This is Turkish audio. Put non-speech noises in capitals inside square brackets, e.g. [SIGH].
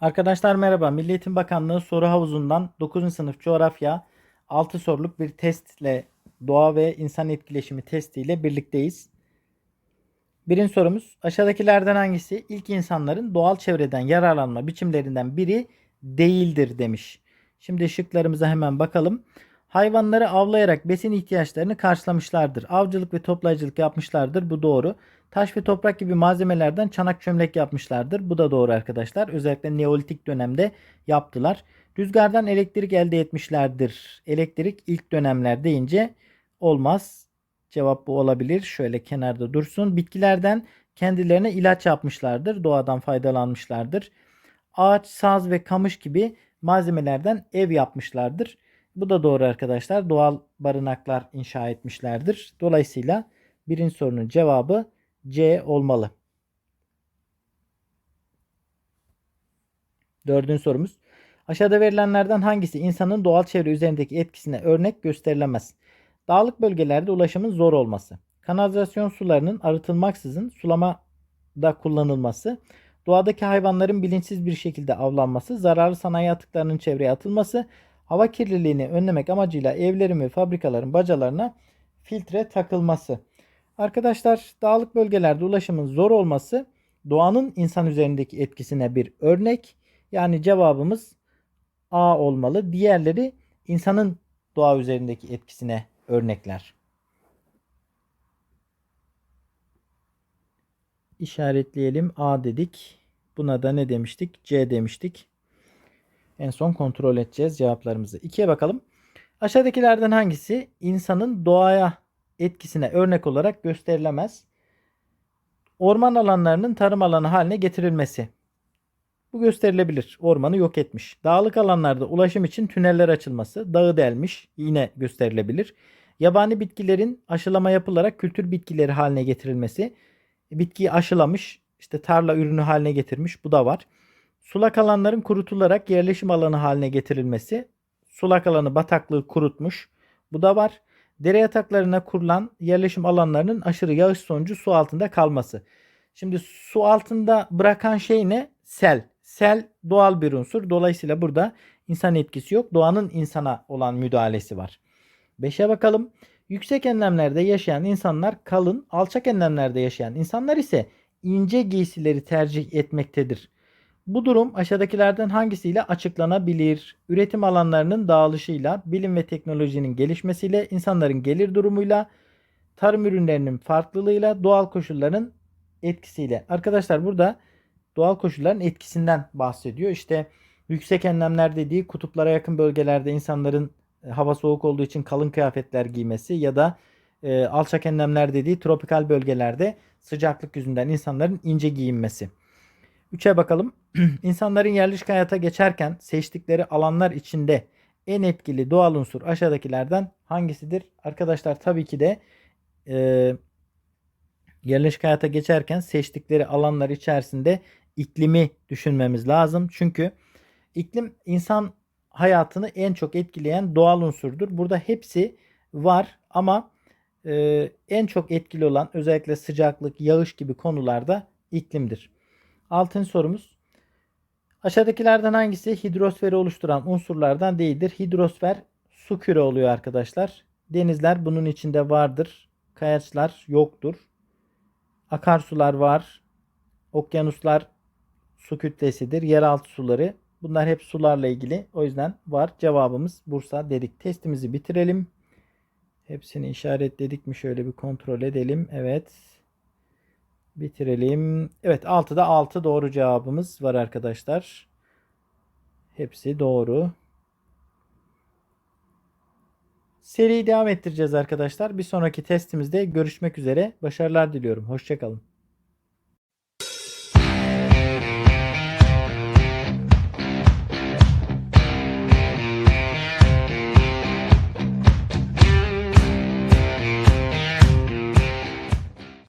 Arkadaşlar merhaba. Milli Eğitim Bakanlığı soru havuzundan 9. sınıf coğrafya 6 soruluk bir testle doğa ve insan etkileşimi testiyle birlikteyiz. Birinci sorumuz aşağıdakilerden hangisi ilk insanların doğal çevreden yararlanma biçimlerinden biri değildir demiş. Şimdi şıklarımıza hemen bakalım. Hayvanları avlayarak besin ihtiyaçlarını karşılamışlardır. Avcılık ve toplayıcılık yapmışlardır. Bu doğru. Taş ve toprak gibi malzemelerden çanak çömlek yapmışlardır. Bu da doğru arkadaşlar. Özellikle Neolitik dönemde yaptılar. Rüzgardan elektrik elde etmişlerdir. Elektrik ilk dönemler deyince olmaz. Cevap bu olabilir. Şöyle kenarda dursun. Bitkilerden kendilerine ilaç yapmışlardır. Doğadan faydalanmışlardır. Ağaç, saz ve kamış gibi malzemelerden ev yapmışlardır. Bu da doğru arkadaşlar. Doğal barınaklar inşa etmişlerdir. Dolayısıyla birinci sorunun cevabı C olmalı. Dördüncü sorumuz. Aşağıda verilenlerden hangisi insanın doğal çevre üzerindeki etkisine örnek gösterilemez? Dağlık bölgelerde ulaşımın zor olması, kanalizasyon sularının arıtılmaksızın sulamada kullanılması, doğadaki hayvanların bilinçsiz bir şekilde avlanması, zararlı sanayi atıklarının çevreye atılması, hava kirliliğini önlemek amacıyla evlerin ve fabrikaların bacalarına filtre takılması. Arkadaşlar dağlık bölgelerde ulaşımın zor olması doğanın insan üzerindeki etkisine bir örnek. Yani cevabımız A olmalı. Diğerleri insanın doğa üzerindeki etkisine örnekler. İşaretleyelim. A dedik. Buna da ne demiştik? C demiştik. En son kontrol edeceğiz cevaplarımızı. 2'ye bakalım. Aşağıdakilerden hangisi insanın doğaya etkisine örnek olarak gösterilemez? Orman alanlarının tarım alanı haline getirilmesi. Bu gösterilebilir. Ormanı yok etmiş. Dağlık alanlarda ulaşım için tüneller açılması, dağı delmiş yine gösterilebilir. Yabani bitkilerin aşılama yapılarak kültür bitkileri haline getirilmesi. Bitkiyi aşılamış, işte tarla ürünü haline getirmiş. Bu da var. Sulak alanların kurutularak yerleşim alanı haline getirilmesi. Sulak alanı bataklığı kurutmuş. Bu da var. Dere yataklarına kurulan yerleşim alanlarının aşırı yağış sonucu su altında kalması. Şimdi su altında bırakan şey ne? Sel. Sel doğal bir unsur. Dolayısıyla burada insan etkisi yok. Doğanın insana olan müdahalesi var. 5'e bakalım. Yüksek enlemlerde yaşayan insanlar kalın, alçak enlemlerde yaşayan insanlar ise ince giysileri tercih etmektedir. Bu durum aşağıdakilerden hangisiyle açıklanabilir? Üretim alanlarının dağılışıyla, bilim ve teknolojinin gelişmesiyle, insanların gelir durumuyla, tarım ürünlerinin farklılığıyla, doğal koşulların etkisiyle. Arkadaşlar burada doğal koşulların etkisinden bahsediyor. İşte yüksek enlemler dediği kutuplara yakın bölgelerde insanların e, hava soğuk olduğu için kalın kıyafetler giymesi ya da e, alçak enlemler dediği tropikal bölgelerde sıcaklık yüzünden insanların ince giyinmesi. 3'e bakalım. [CLEARS THROAT] İnsanların yerleşik hayata geçerken seçtikleri alanlar içinde en etkili doğal unsur aşağıdakilerden hangisidir? Arkadaşlar tabii ki de e, yerleşik hayata geçerken seçtikleri alanlar içerisinde iklimi düşünmemiz lazım. Çünkü iklim insan hayatını en çok etkileyen doğal unsurdur. Burada hepsi var ama e, en çok etkili olan özellikle sıcaklık, yağış gibi konularda iklimdir. Altıncı sorumuz. Aşağıdakilerden hangisi hidrosferi oluşturan unsurlardan değildir? Hidrosfer su küre oluyor arkadaşlar. Denizler bunun içinde vardır. Kayaçlar yoktur. Akarsular var. Okyanuslar su kütlesidir. Yeraltı suları. Bunlar hep sularla ilgili. O yüzden var. Cevabımız Bursa dedik. Testimizi bitirelim. Hepsini işaretledik mi? Şöyle bir kontrol edelim. Evet. Bitirelim. Evet 6'da 6 doğru cevabımız var arkadaşlar. Hepsi doğru. Seriyi devam ettireceğiz arkadaşlar. Bir sonraki testimizde görüşmek üzere. Başarılar diliyorum. Hoşçakalın.